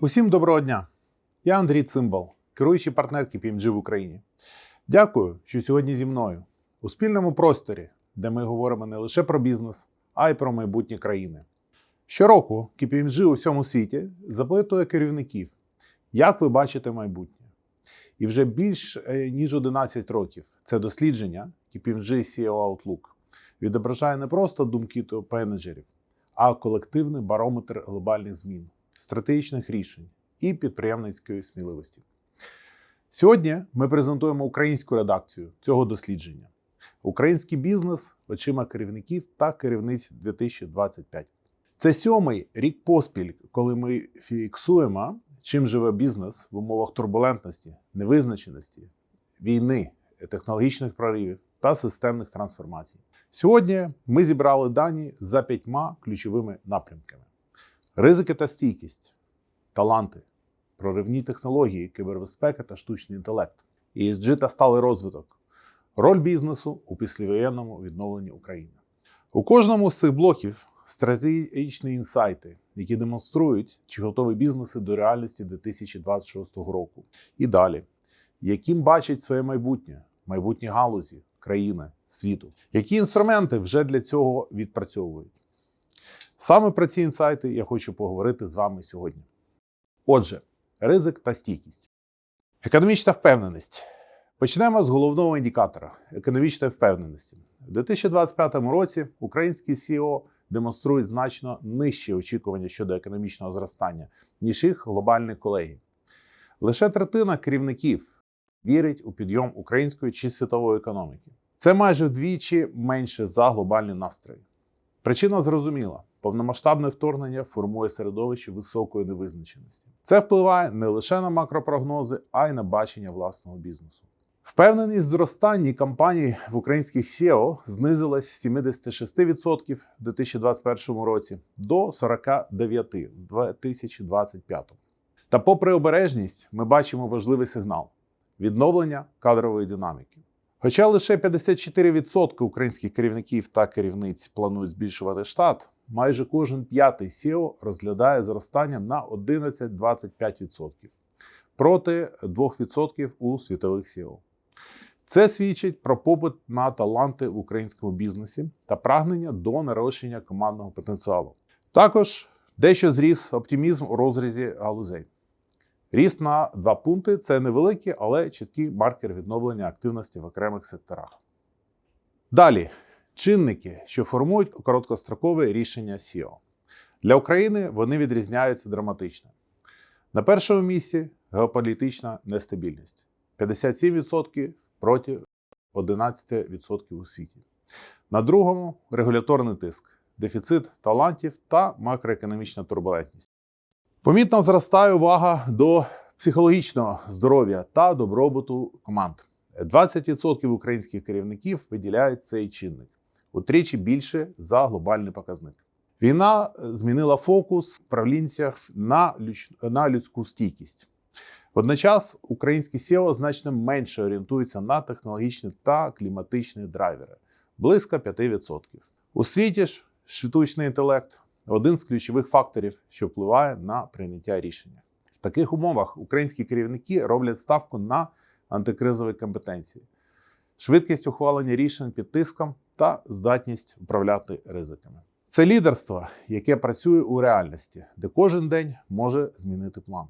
Усім доброго дня! Я Андрій Цимбал, керуючий партнер KPMG в Україні. Дякую, що сьогодні зі мною у спільному просторі, де ми говоримо не лише про бізнес, а й про майбутнє країни. Щороку KPMG у всьому світі запитує керівників, як ви бачите майбутнє. І вже більш е, ніж 11 років це дослідження KPMG CEO Outlook відображає не просто думки топ-менеджерів, а колективний барометр глобальних змін, стратегічних рішень і підприємницької сміливості. Сьогодні ми презентуємо українську редакцію цього дослідження. Український бізнес очима керівників та керівниць 2025. Це сьомий рік поспіль, коли ми фіксуємо, чим живе бізнес в умовах турбулентності, невизначеності, війни, технологічних проривів та системних трансформацій. Сьогодні ми зібрали дані за п'ятьма ключовими напрямками: ризики та стійкість, таланти, проривні технології, кібербезпека та штучний інтелект, ESG та сталий розвиток, роль бізнесу у післявоєнному відновленні України. У кожному з цих блоків стратегічні інсайти, які демонструють, чи готові бізнеси до реальності 2026 року. І далі, яким бачать своє майбутнє, майбутні галузі, країни, світу, які інструменти вже для цього відпрацьовують. Саме про ці інсайти я хочу поговорити з вами сьогодні. Отже, ризик та стійкість. Економічна впевненість. Почнемо з головного індикатора економічної впевненості. У 2025 році українські CEO демонструють значно нижчі очікування щодо економічного зростання, ніж їх глобальні колеги. Лише третина керівників вірить у підйом української чи світової економіки. Це майже вдвічі менше за глобальні настрої. Причина зрозуміла: повномасштабне вторгнення формує середовище високої невизначеності. Це впливає не лише на макропрогнози, а й на бачення власного бізнесу. Впевненість в зростанні компаній в українських SEO знизилась з 76% в 2021 році до 49% в 2025. Та, попри обережність, ми бачимо важливий сигнал відновлення кадрової динаміки. Хоча лише 54% українських керівників та керівниць планують збільшувати штат, майже кожен п'ятий SEO розглядає зростання на 11-25% проти 2% у світових SEO. Це свідчить про попит на таланти в українському бізнесі та прагнення до нарощення командного потенціалу. Також дещо зріс оптимізм у розрізі галузей. Ріст на 2 пункти це невеликий, але чіткий маркер відновлення активності в окремих секторах. Далі чинники, що формують короткострокове рішення SEO. Для України вони відрізняються драматично. На першому місці геополітична нестабільність 57% проти 11% у світі. На другому регуляторний тиск, дефіцит талантів та макроекономічна турбулентність. Помітно зростає увага до психологічного здоров'я та добробуту команд. 20% українських керівників виділяють цей чинник утричі більше за глобальний показник. Війна змінила фокус в правлінцях на, на людську стійкість. Водночас українські SEO значно менше орієнтуються на технологічні та кліматичні драйвери близько 5%. У світі ж штучний інтелект один з ключових факторів, що впливає на прийняття рішення. В таких умовах українські керівники роблять ставку на антикризові компетенції, швидкість ухвалення рішень під тиском та здатність управляти ризиками. Це лідерство, яке працює у реальності, де кожен день може змінити план.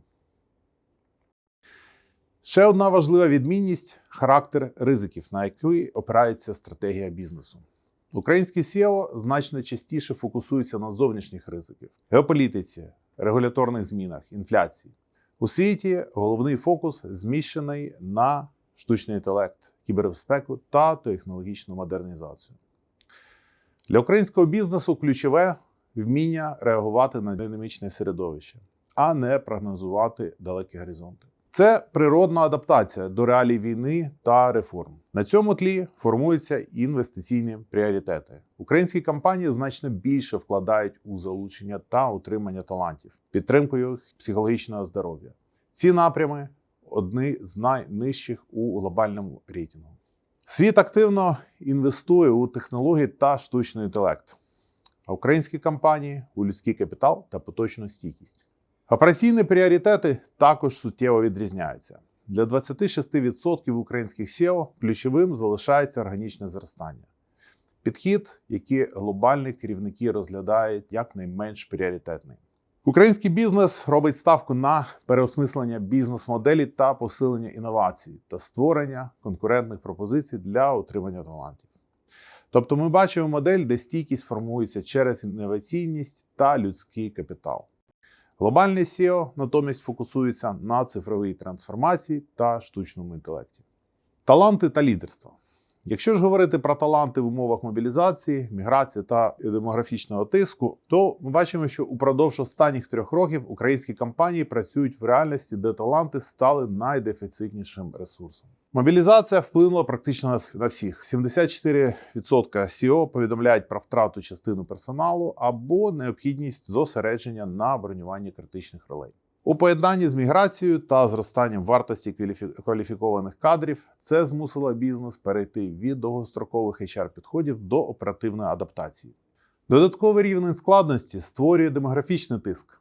Ще одна важлива відмінність характер ризиків, на який опирається стратегія бізнесу. Українські SEO значно частіше фокусуються на зовнішніх ризиках, геополітиці, регуляторних змінах, інфляції. У світі головний фокус зміщений на штучний інтелект, кібербезпеку та технологічну модернізацію. Для українського бізнесу ключове вміння реагувати на динамічне середовище, а не прогнозувати далекі горизонти. Це природна адаптація до реалій війни та реформ. На цьому тлі формуються інвестиційні пріоритети. Українські компанії значно більше вкладають у залучення та утримання талантів, підтримку їх психологічного здоров'я. Ці напрями одні з найнижчих у глобальному рейтингу. Світ активно інвестує у технології та штучний інтелект. а українські компанії у людський капітал та поточну стійкість. Операційні пріоритети також суттєво відрізняються. Для 26% українських SEO ключовим залишається органічне зростання. Підхід, який глобальні керівники розглядають як найменш пріоритетний. Український бізнес робить ставку на переосмислення бізнес-моделі та посилення інновацій та створення конкурентних пропозицій для отримання талантів. Тобто ми бачимо модель, де стійкість формується через інноваційність та людський капітал. Глобальний SEO натомість фокусується на цифровій трансформації та штучному інтелекті. Таланти та лідерство. Якщо ж говорити про таланти в умовах мобілізації, міграції та демографічного тиску, то ми бачимо, що упродовж останніх трьох років українські компанії працюють в реальності, де таланти стали найдефіцитнішим ресурсом. Мобілізація вплинула практично на всіх. 74% SEO повідомляють про втрату частини персоналу або необхідність зосередження на бронюванні критичних ролей. У поєднанні з міграцією та зростанням вартості кваліфікованих кадрів це змусило бізнес перейти від довгострокових HR-підходів до оперативної адаптації. Додатковий рівень складності створює демографічний тиск.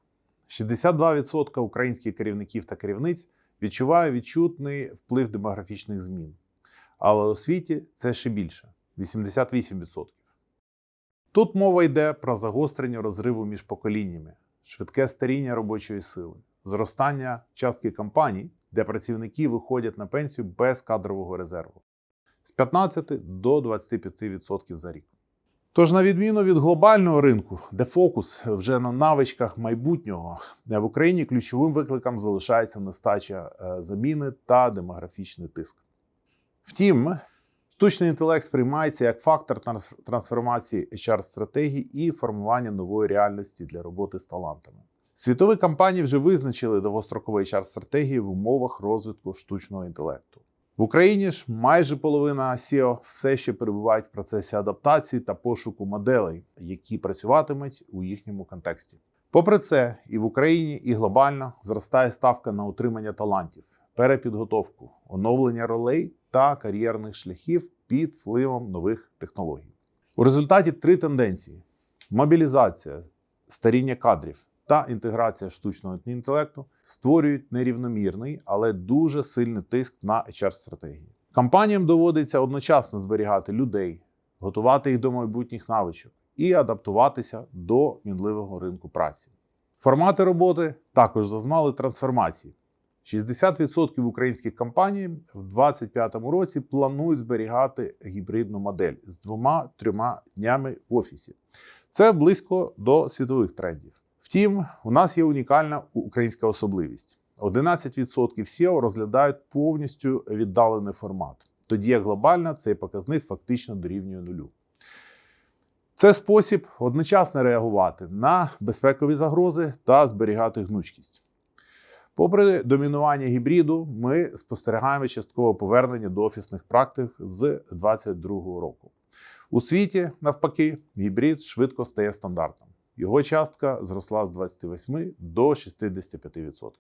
62% українських керівників та керівниць відчуває відчутний вплив демографічних змін. Але у світі це ще більше 88%. Тут мова йде про загострення розриву між поколіннями, швидке старіння робочої сили, зростання частки компаній, де працівники виходять на пенсію без кадрового резерву з 15 до 25% за рік. Тож, на відміну від глобального ринку, де фокус вже на навичках майбутнього, де в Україні ключовим викликом залишається нестача е, заміни та демографічний тиск. Втім, штучний інтелект сприймається як фактор трансформації HR-стратегій і формування нової реальності для роботи з талантами. Світові компанії вже визначили довгострокові HR-стратегії в умовах розвитку штучного інтелекту. В Україні ж майже половина SEO все ще перебувають в процесі адаптації та пошуку моделей, які працюватимуть у їхньому контексті. Попри це, і в Україні, і глобально зростає ставка на утримання талантів, перепідготовку, оновлення ролей та кар'єрних шляхів під впливом нових технологій. У результаті три тенденції: мобілізація, старіння кадрів та інтеграція штучного інтелекту створюють нерівномірний, але дуже сильний тиск на HR-стратегії. Компаніям доводиться одночасно зберігати людей, готувати їх до майбутніх навичок і адаптуватися до мінливого ринку праці. Формати роботи також зазнали трансформації. 60% українських компаній в 2025 році планують зберігати гібридну модель з двома-трьома днями в офісі. Це близько до світових трендів. Втім, у нас є унікальна українська особливість: 11% SEO розглядають повністю віддалений формат, тоді як глобально цей показник фактично дорівнює нулю. Це спосіб одночасно реагувати на безпекові загрози та зберігати гнучкість. Попри домінування гібриду, ми спостерігаємо часткове повернення до офісних практик з 2022 року. У світі, навпаки, гібрид швидко стає стандартом. Його частка зросла з 28 до 65%.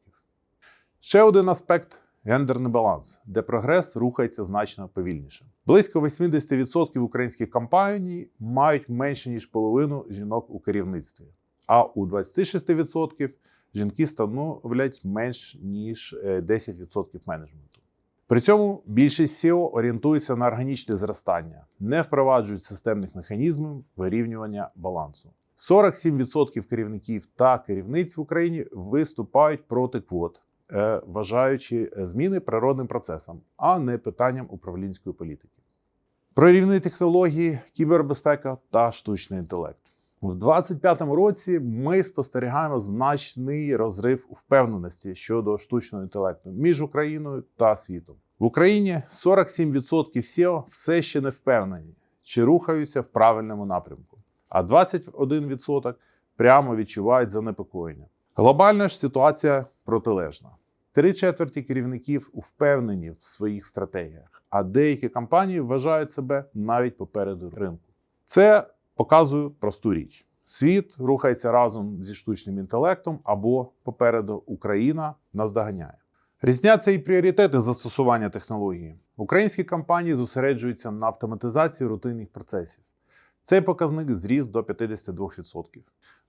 Ще один аспект гендерний баланс, де прогрес рухається значно повільніше. Близько 80% українських компаній мають менше ніж половину жінок у керівництві, а у 26% жінки становлять менш ніж е, 10% менеджменту. При цьому більшість SEO орієнтується на органічне зростання, не впроваджують системних механізмів вирівнювання балансу. 47% керівників та керівниць в Україні виступають проти квот, е, вважаючи е, зміни природним процесом, а не питанням управлінської політики. Прорівні технології, кібербезпека та штучний інтелект. У 2025 році ми спостерігаємо значний розрив у впевненості щодо штучного інтелекту між Україною та світом. В Україні 47% SEO все ще не впевнені, чи рухаються в правильному напрямку, а 21% прямо відчувають занепокоєння. Глобальна ж ситуація протилежна. Три четверті керівників впевнені в своїх стратегіях, а деякі компанії вважають себе навіть попереду ринку. Це показує просту річ: світ рухається разом зі штучним інтелектом або попереду Україна наздоганяє. Різняться і пріоритети застосування технології. Українські компанії зосереджуються на автоматизації рутинних процесів Цей показник зріс до 52%.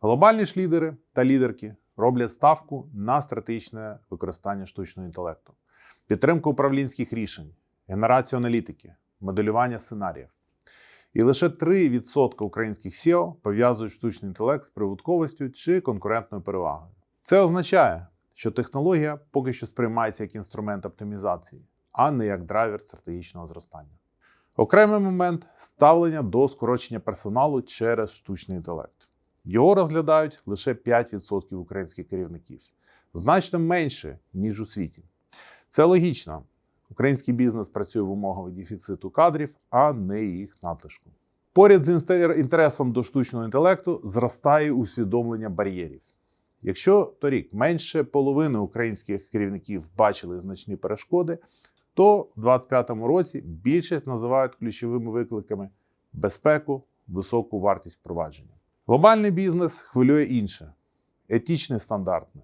Глобальні ж лідери та лідерки роблять ставку на стратегічне використання штучного інтелекту, підтримку управлінських рішень, генерацію аналітики, моделювання сценаріїв. І лише 3% українських SEO пов'язують штучний інтелект з прибутковістю чи конкурентною перевагою. Це означає, що технологія поки що сприймається як інструмент оптимізації, а не як драйвер стратегічного зростання. Окремий момент ставлення до скорочення персоналу через штучний інтелект. Його розглядають лише 5% українських керівників, значно менше, ніж у світі. Це логічно. Український бізнес працює в умовах дефіциту кадрів, а не їх надлишку. Поряд з інтересом до штучного інтелекту зростає усвідомлення бар'єрів. Якщо торік менше половини українських керівників бачили значні перешкоди, то в 2025 році більшість називають ключовими викликами безпеку, високу вартість впровадження. Глобальний бізнес хвилює інше: етичні стандарти,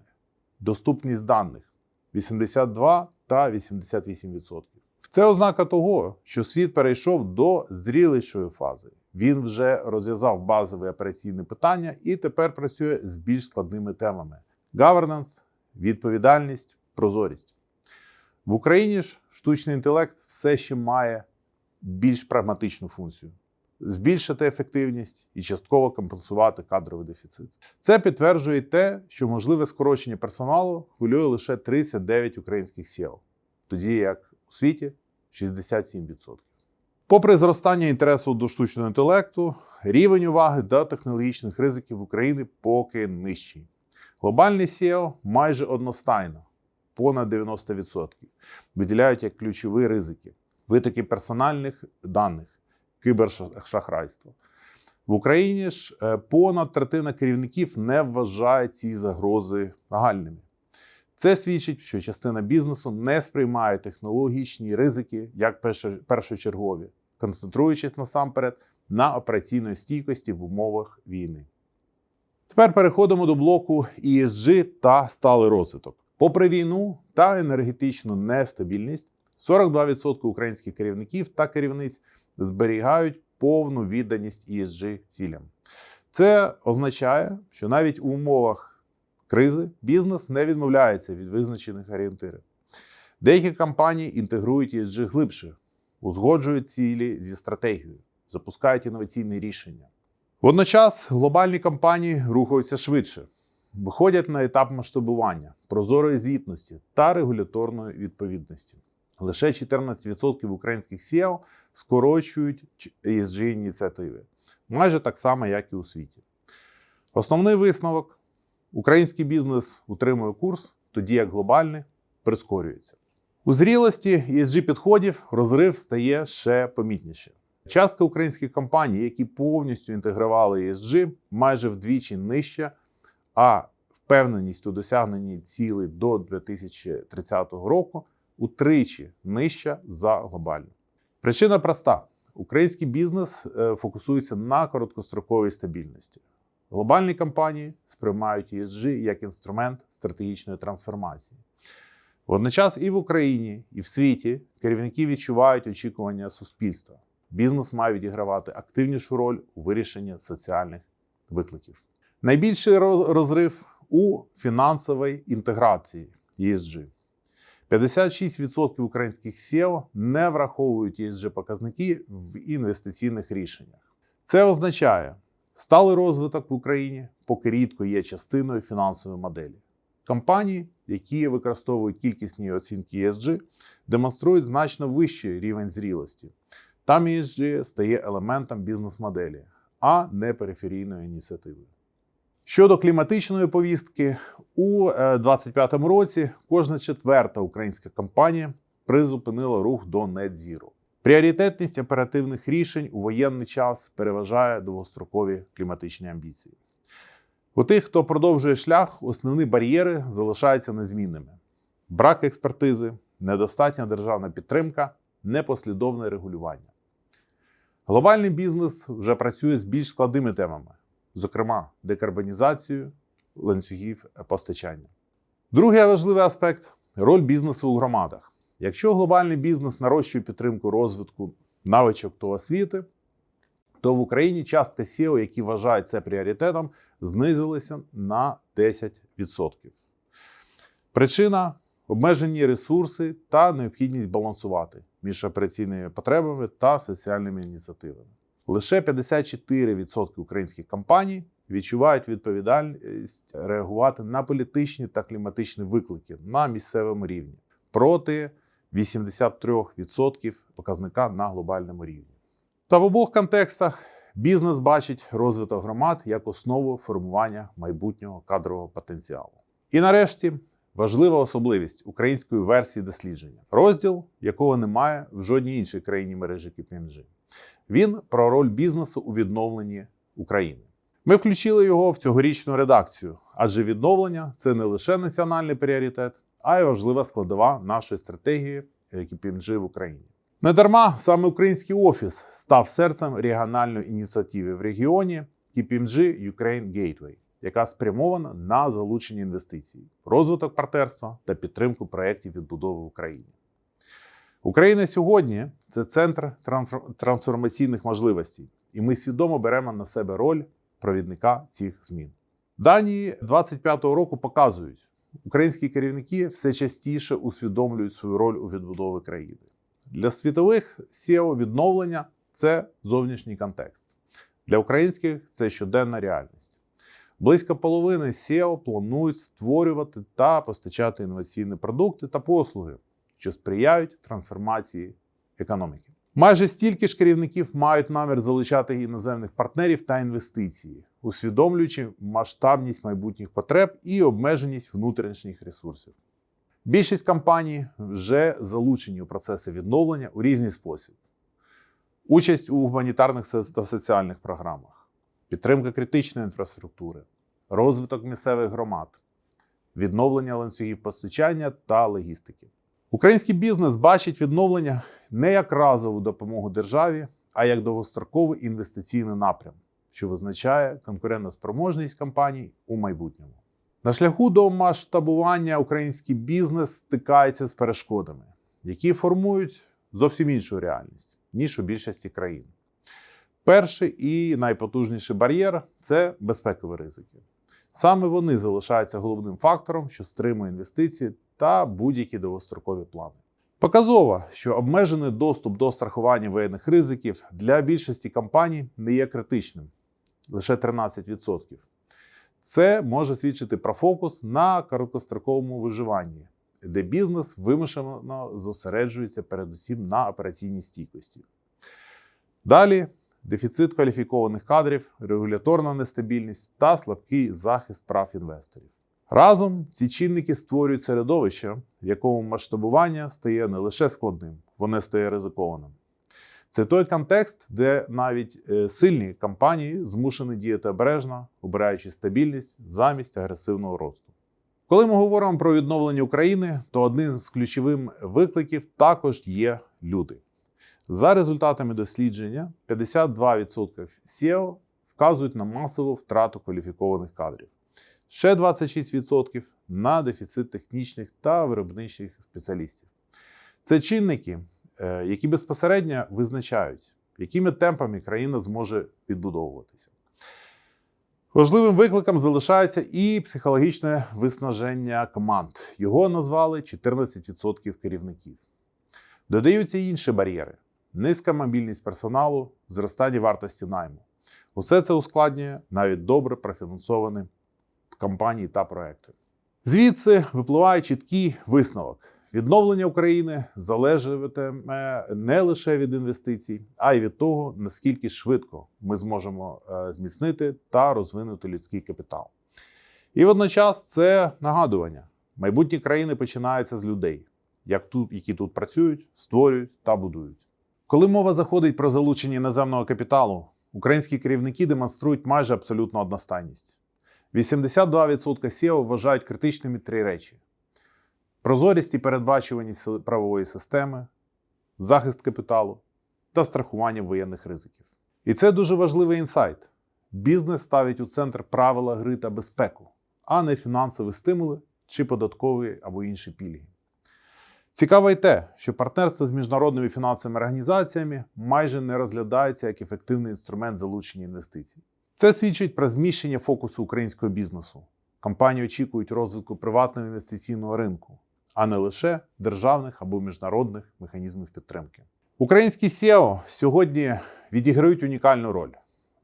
доступність даних 82 та 88%. Це ознака того, що світ перейшов до зрілішої фази. Він вже розв'язав базові операційні питання і тепер працює з більш складними темами: governance, відповідальність, прозорість. В Україні ж штучний інтелект все ще має більш прагматичну функцію збільшити ефективність і частково компенсувати кадровий дефіцит. Це підтверджує те, що можливе скорочення персоналу хвилює лише 39 українських SEO, тоді як у світі 67%. Попри зростання інтересу до штучного інтелекту, рівень уваги до технологічних ризиків України поки нижчий. Глобальний SEO майже одностайно, понад 90%, виділяють як ключові ризики, витоки персональних даних, кибершахрайство. В Україні ж е, понад третина керівників не вважає ці загрози нагальними. Це свідчить, що частина бізнесу не сприймає технологічні ризики як першочергові, концентруючись насамперед на операційної стійкості в умовах війни. Тепер переходимо до блоку ESG та сталий розвиток. Попри війну та енергетичну нестабільність, 42% українських керівників та керівниць зберігають повну відданість ESG цілям. Це означає, що навіть у умовах кризи бізнес не відмовляється від визначених орієнтирів. Деякі компанії інтегрують ESG глибше, узгоджують цілі зі стратегією, запускають інноваційні рішення. Водночас глобальні компанії рухаються швидше, виходять на етап масштабування, прозорої звітності та регуляторної відповідності. Лише 14% українських SEO скорочують esg ініціативи, майже так само, як і у світі. Основний висновок: український бізнес утримує курс, тоді як глобальний прискорюється. У зрілості esg підходів розрив стає ще помітніше. Частка українських компаній, які повністю інтегрували ESG, майже вдвічі нижча, а впевненість у досягненні цілей до 2030 року утричі нижча за глобальну. Причина проста: український бізнес е, фокусується на короткостроковій стабільності. Глобальні компанії сприймають ESG як інструмент стратегічної трансформації. Водночас і в Україні, і в світі керівники відчувають очікування суспільства. Бізнес має відігравати активнішу роль у вирішенні соціальних викликів. Найбільший розрив у фінансовій інтеграції ESG. 56% українських SEO не враховують esg показники в інвестиційних рішеннях. Це означає, сталий розвиток в Україні поки рідко є частиною фінансової моделі. Компанії, які використовують кількісні оцінки ESG, демонструють значно вищий рівень зрілості. Там ESG стає елементом бізнес-моделі, а не периферійною ініціативою. Щодо кліматичної повістки, у 2025 році кожна четверта українська компанія призупинила рух до Zero. Пріоритетність оперативних рішень у воєнний час переважає довгострокові кліматичні амбіції. У тих, хто продовжує шлях, основні бар'єри залишаються незмінними: брак експертизи, недостатня державна підтримка, непослідовне регулювання. Глобальний бізнес вже працює з більш складними темами зокрема декарбонізацію ланцюгів постачання. Другий важливий аспект роль бізнесу у громадах. Якщо глобальний бізнес нарощує підтримку розвитку навичок та освіти, то в Україні частка SEO, які вважають це пріоритетом, знизилася на 10%. Причина обмежені ресурси та необхідність балансувати між операційними потребами та соціальними ініціативами. Лише 54% українських компаній відчувають відповідальність реагувати на політичні та кліматичні виклики на місцевому рівні проти 83% показника на глобальному рівні. Та в обох контекстах бізнес бачить розвиток громад як основу формування майбутнього кадрового потенціалу. І нарешті важлива особливість української версії дослідження, розділ якого немає в жодній іншій країні мережі KPMG. Він про роль бізнесу у відновленні України. Ми включили його в цьогорічну редакцію, адже відновлення це не лише національний пріоритет, а й важлива складова нашої стратегії KPMG в Україні. Недарма саме український офіс став серцем регіональної ініціативи в регіоні KPMG Ukraine Gateway, яка спрямована на залучення інвестицій, розвиток партнерства та підтримку проєктів відбудови в Україні. Україна сьогодні це центр трансформаційних можливостей, і ми свідомо беремо на себе роль провідника цих змін. Дані 25-го року показують, українські керівники все частіше усвідомлюють свою роль у відбудові країни. Для світових SEO відновлення це зовнішній контекст. Для українських це щоденна реальність. Близько половини SEO планують створювати та постачати інноваційні продукти та послуги, що сприяють трансформації економіки. Майже стільки ж керівників мають намір залучати іноземних партнерів та інвестиції, усвідомлюючи масштабність майбутніх потреб і обмеженість внутрішніх ресурсів. Більшість компаній вже залучені у процеси відновлення у різний спосіб: участь у гуманітарних та соціальних програмах, підтримка критичної інфраструктури, розвиток місцевих громад, відновлення ланцюгів постачання та логістики. Український бізнес бачить відновлення не як разову допомогу державі, а як довгостроковий інвестиційний напрям, що визначає конкурентоспроможність компаній у майбутньому. На шляху до масштабування український бізнес стикається з перешкодами, які формують зовсім іншу реальність, ніж у більшості країн. Перший і найпотужніший бар'єр це безпекові ризики. Саме вони залишаються головним фактором, що стримує інвестиції та будь-які довгострокові плани. Показово, що обмежений доступ до страхування воєнних ризиків для більшості компаній не є критичним лише 13%. Це може свідчити про фокус на короткостроковому виживанні, де бізнес вимушено зосереджується передусім на операційній стійкості. Далі дефіцит кваліфікованих кадрів, регуляторна нестабільність та слабкий захист прав інвесторів. Разом ці чинники створюють середовище, в якому масштабування стає не лише складним, воно стає ризикованим. Це той контекст, де навіть е, сильні компанії змушені діяти обережно, обираючи стабільність замість агресивного росту. Коли ми говоримо про відновлення України, то одним з ключових викликів також є люди. За результатами дослідження, 52% SEO вказують на масову втрату кваліфікованих кадрів, ще 26% на дефіцит технічних та виробничих спеціалістів. Це чинники, е, які безпосередньо визначають, якими темпами країна зможе відбудовуватися. Важливим викликом залишається і психологічне виснаження команд. Його назвали 14% керівників. Додаються інші бар'єри: низька мобільність персоналу, зростання вартості найму. Усе це ускладнює навіть добре профінансовані компанії та проекти. Звідси випливає чіткий висновок: відновлення України залежатиме не лише від інвестицій, а й від того, наскільки швидко ми зможемо е, зміцнити та розвинути людський капітал. І водночас це нагадування: майбутні країни починаються з людей, як тут, які тут працюють, створюють та будують. Коли мова заходить про залучення іноземного капіталу, українські керівники демонструють майже абсолютну одностайність. 82% SEO вважають критичними три речі: прозорість і передбачуваність правової системи, захист капіталу та страхування воєнних ризиків. І це дуже важливий інсайт. Бізнес ставить у центр правила гри та безпеку, а не фінансові стимули чи податкові або інші пільги. Цікаво й те, що партнерство з міжнародними фінансовими організаціями майже не розглядається як ефективний інструмент залучення інвестицій. Це свідчить про зміщення фокусу українського бізнесу. Компанії очікують розвитку приватного інвестиційного ринку, а не лише державних або міжнародних механізмів підтримки. Українські SEO сьогодні відіграють унікальну роль.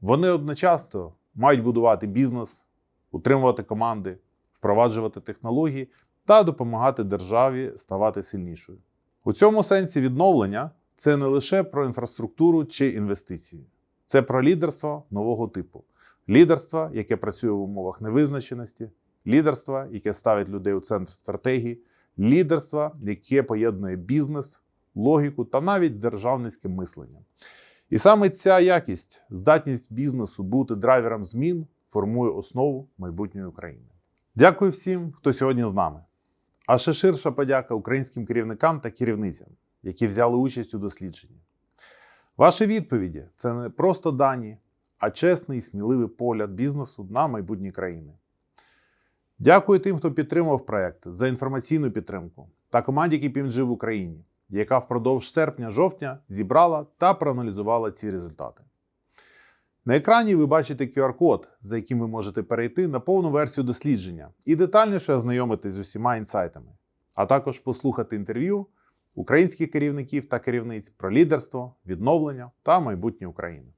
Вони одночасно мають будувати бізнес, утримувати команди, впроваджувати технології та допомагати державі ставати сильнішою. У цьому сенсі відновлення це не лише про інфраструктуру чи інвестиції, це про лідерство нового типу, лідерство, яке працює в умовах невизначеності, лідерство, яке ставить людей у центр стратегії, лідерство, яке поєднує бізнес, логіку та навіть державницьке мислення. І саме ця якість, здатність бізнесу бути драйвером змін, формує основу майбутньої України. Дякую всім, хто сьогодні з нами. А ще ширша подяка українським керівникам та керівницям, які взяли участь у дослідженні. Ваші відповіді це не просто дані, а чесний і сміливий погляд бізнесу на майбутнє країни. Дякую тим, хто підтримав проект за інформаційну підтримку та команді KPMG в Україні, яка впродовж серпня-жовтня зібрала та проаналізувала ці результати. На екрані ви бачите QR-код, за яким ви можете перейти на повну версію дослідження і детальніше ознайомитись з усіма інсайтами, а також послухати інтерв'ю українських керівників та керівниць про лідерство, відновлення та майбутнє України.